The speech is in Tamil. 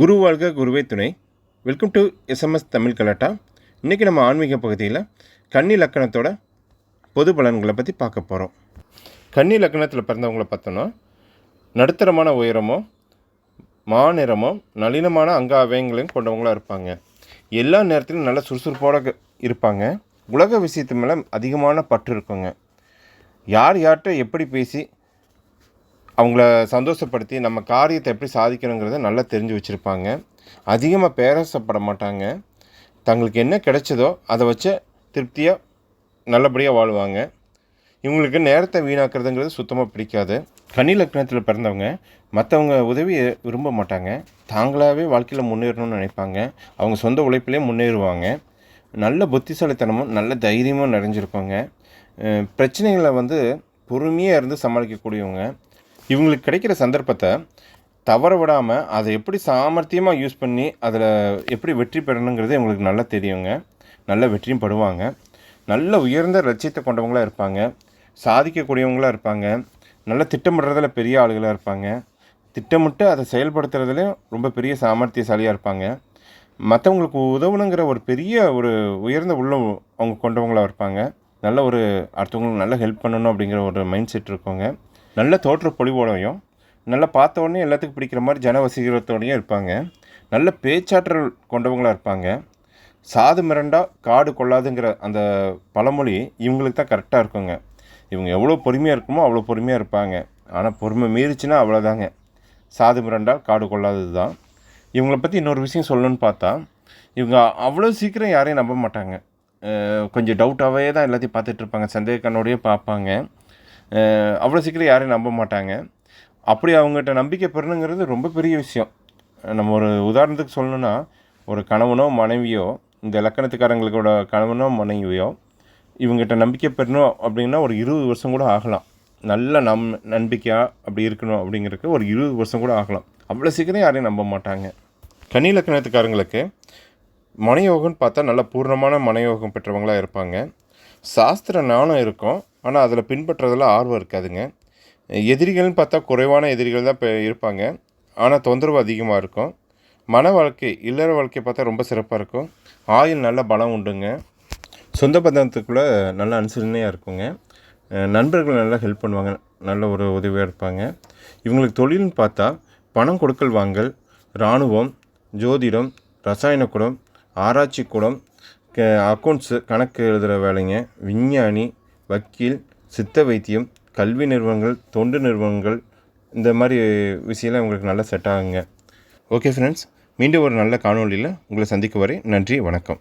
குரு வாழ்க குருவே துணை. வெல்கம் டு எஸ்எம்எஸ் தமிழ் கலாட்டா இன்றைக்கி நம்ம ஆன்மீக பகுதியில் கன்னி லக்கணத்தோட பொது பலன்களை பற்றி பார்க்க போகிறோம் கன்னி லக்கணத்தில் பிறந்தவங்கள பார்த்தோன்னா நடுத்தரமான உயரமோ மாநிறமோ நளினமான அங்க அவயங்களையும் கொண்டவங்களாக இருப்பாங்க. எல்லா நேரத்திலும் நல்ல சுறுசுறுப்போடு இருப்பாங்க. உலக விஷயத்து மேலே அதிகமான பற்று இருக்குங்க. யார் யார்கிட்ட எப்படி பேசி அவங்கள சந்தோஷப்படுத்தி நம்ம காரியத்தை எப்படி சாதிக்கணுங்கிறத நல்லா தெரிஞ்சு வச்சுருப்பாங்க. அதிகமாக பேரசப்பட மாட்டாங்க தங்களுக்கு என்ன கிடைச்சதோ அதை வச்சு திருப்தியாக நல்லபடியாக வாழ்வாங்க. இவங்களுக்கு நேரத்தை வீணாக்குறதுங்கிறது சுத்தமாக பிடிக்காது. கன்னி லக்னத்தில் பிறந்தவங்க மற்றவங்க உதவியை விரும்ப மாட்டாங்க. தாங்களாகவே வாழ்க்கையில் முன்னேறணும்னு நினைப்பாங்க. அவங்க சொந்த உழைப்பிலே முன்னேறுவாங்க. நல்ல புத்திசாலித்தனமும் நல்ல தைரியமும் நிறைஞ்சிருப்பாங்க பிரச்சனைகளை வந்து பொறுமையாக இருந்து சமாளிக்கக்கூடியவங்க. இவங்களுக்கு கிடைக்கிற சந்தர்ப்பத்தை தவற விடாமல் அதை எப்படி சாமர்த்தியமாக யூஸ் பண்ணி அதில் எப்படி வெற்றி பெறணுங்கிறது இவங்களுக்கு நல்லா தெரியுங்க. நல்ல வெற்றியும் படுவாங்க. நல்ல உயர்ந்த லட்சியத்தை கொண்டவங்களாக இருப்பாங்க. சாதிக்கக்கூடியவங்களாக இருப்பாங்க. நல்ல திட்டமிடுறதுல பெரிய ஆளுகளாக இருப்பாங்க. திட்டமிட்டு அதை செயல்படுத்துறதுலேயும் ரொம்ப பெரிய சாமர்த்தியசாலியாக இருப்பாங்க. மற்றவங்களுக்கு உதவணுங்கிற ஒரு பெரிய ஒரு உயர்ந்த உள்ளம் அவங்க கொண்டவங்களாக இருப்பாங்க. நல்ல ஒரு அடுத்தவங்களுக்கு நல்ல ஹெல்ப் பண்ணணும் அப்படிங்கிற ஒரு மைண்ட் செட் இருக்கவங்க. நல்ல தோற்ற பொலிவோடையும் நல்லா பார்த்த உடனே எல்லாத்துக்கும் பிடிக்கிற மாதிரி ஜன வசீகரத்தோடையும் இருப்பாங்க. நல்ல பேச்சாற்றல் கொண்டவங்களாக இருப்பாங்க. சாது மிரண்டா காடு கொள்ளாதுங்கிற அந்த பழமொழி இவங்களுக்கு தான் கரெக்டாக இருக்குங்க. இவங்க எவ்வளோ பொறுமையாக இருக்குமோ அவ்வளோ பொறுமையாக இருப்பாங்க. ஆனால் பொறுமை மீறிச்சுன்னா அவ்வளோதாங்க சாது மிரண்டா காடு கொள்ளாதது தான் இவங்கள பற்றி இன்னொரு விஷயம் சொல்லணும்னு பார்த்தா இவங்க அவ்வளோ சீக்கிரம் யாரையும் நம்ப மாட்டாங்க. கொஞ்சம் டவுட்டாகவே தான் எல்லாத்தையும் பார்த்துட்ருப்பாங்க சந்தேக கண்ணோடையே பார்ப்பாங்க. அவ்வளோ சீக்கிரம் யாரையும் நம்ப மாட்டாங்க. அப்படி அவங்ககிட்ட நம்பிக்கை பெறணுங்கிறது ரொம்ப பெரிய விஷயம். நம்ம ஒரு உதாரணத்துக்கு சொல்லணும்னா ஒரு கணவனோ மனைவியோ இந்த இலக்கணத்துக்காரங்களோட கணவனோ மனைவியோ இவங்ககிட்ட நம்பிக்கை பெறணும் அப்படின்னா ஒரு இருபது வருஷம் கூட ஆகலாம். நல்ல நம் நம்பிக்கையாக அப்படி இருக்கணும் அப்படிங்கிறதுக்கு ஒரு இருபது வருஷம் கூட ஆகலாம். அவ்வளோ சீக்கிரம் யாரையும் நம்ப மாட்டாங்க. கனி இலக்கணத்துக்காரங்களுக்கு மனயோகம்னு பார்த்தா நல்ல பூர்ணமான மனயோகம் பெற்றவங்களாக இருப்பாங்க. சாஸ்திர ஞானம் இருக்கும். ஆனால் அதில் பின்பற்றதில் ஆர்வம் இருக்காதுங்க. எதிரிகள்னு பார்த்தா குறைவான எதிரிகள் தான் இப்போ இருப்பாங்க. ஆனால் தொந்தரவு அதிகமாக இருக்கும். மன வாழ்க்கை இல்லற வாழ்க்கை பார்த்தா ரொம்ப சிறப்பாக இருக்கும். ஆயுள் நல்ல பலம் உண்டுங்க. சொந்த பந்தத்துக்குள்ளே நல்ல அனுசரணையாக இருக்குங்க. நண்பர்கள் நல்லா ஹெல்ப் பண்ணுவாங்க. நல்ல ஒரு உதவியாக இருப்பாங்க. இவங்களுக்கு தொழில்னு பார்த்தா பணம் கொடுக்கல் வாங்கல் இராணுவம் ஜோதிடம் ரசாயன குடம் ஆராய்ச்சி குடம் க அக்கௌண்ட்ஸு கணக்கு எழுதுகிற வேலைங்க. விஞ்ஞானி வக்கீல் சித்த வைத்தியம் கல்வி நிறுவனங்கள் தொண்டு நிறுவனங்கள் இந்த மாதிரி விஷயம்லாம் உங்களுக்கு நல்லா செட் ஆகுங்க. ஓகே ஃப்ரெண்ட்ஸ் மீண்டும் ஒரு நல்ல காணொளியில் உங்களை சந்திக்கும் வரை நன்றி வணக்கம்.